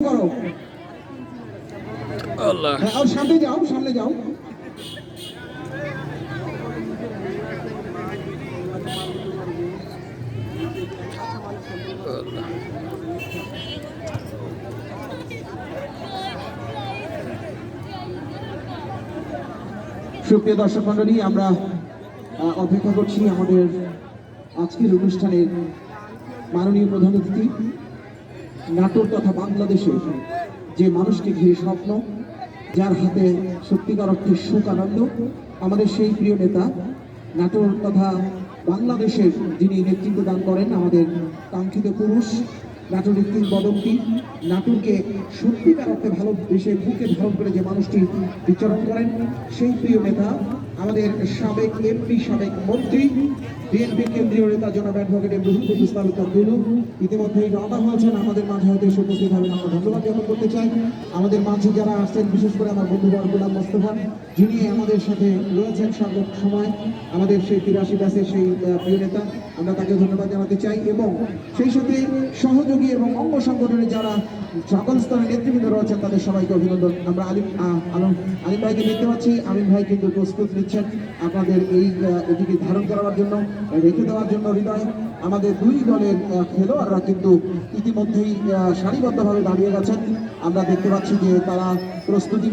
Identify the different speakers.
Speaker 1: করো।
Speaker 2: আল্লাহ।
Speaker 1: হ্যাঁ, আর সামনে যাও সামনে যাও। সুপ্রিয় দর্শক মন্ডলী আমরা অপেক্ষা করছি আমাদের আজকের অনুষ্ঠানের মাননীয় প্রধান অতিথি। নাটোর তথা বাংলাদেশের যে মানুষকে ঘিরে স্বপ্ন, যার হাতে সত্যিকার অর্থে সুখ, আনন্দ, আমাদের সেই প্রিয় নেতা নাটোর তথা বাংলাদেশের যিনি নেতৃত্ব দান করেন, আমাদের কাঙ্ক্ষিত পুরুষ নাটোরের তিন বদমটি নাটোরকে সত্যিকার অর্থে ভালোবেসে বুকে ধারণ করে যে মানুষটি বিচরণ করেন, সেই প্রিয় নেতা আমাদের সাবেক এমপি, সাবেক মন্ত্রী, বিএনপি কেন্দ্রীয় নেতা জনাব অ্যাডভোকেট এমরুল কুদ্দুস তালুকদার দুলু ইতিমধ্যেই রওনা হয়েছেন। আমাদের মাঝে হয়তো এসে উপস্থিত হবেন। আমরা ধন্যবাদ জ্ঞাপন করতে চাই। আমাদের মাঝে যারা আসছেন বিশেষ করে আমার বন্ধু গোলাম মোস্তফা, যিনি আমাদের সাথে রয়েছেন সর্ব সময়। আমাদের সেই তিরাশি ব্যাসের সেই প্রিয় নেতা, আমরা তাকে ধন্যবাদ জানাতে চাই এবং সেই সাথে সহযোগী এবং অঙ্গ সংগঠনের যারা সকল স্তরের নেতৃবৃন্দ রয়েছেন, তাদের সবাইকে অভিনন্দন। আমরা আলিম আলম, আলিম ভাইকে দেখতে পাচ্ছি। আলিম ভাই কিন্তু প্রস্তুত নিচ্ছেন আপনাদের এই এটিকে ধারণ করার জন্য, রেখে দেওয়ার জন্য হৃদয় আমাদের দুই দলের খেলোয়াড়রা কিন্তু ইতিমধ্যেই সারিবদ্ধভাবে দাঁড়িয়ে গেছেন। আমরা দেখতে পাচ্ছি যে তারা প্রস্তুতি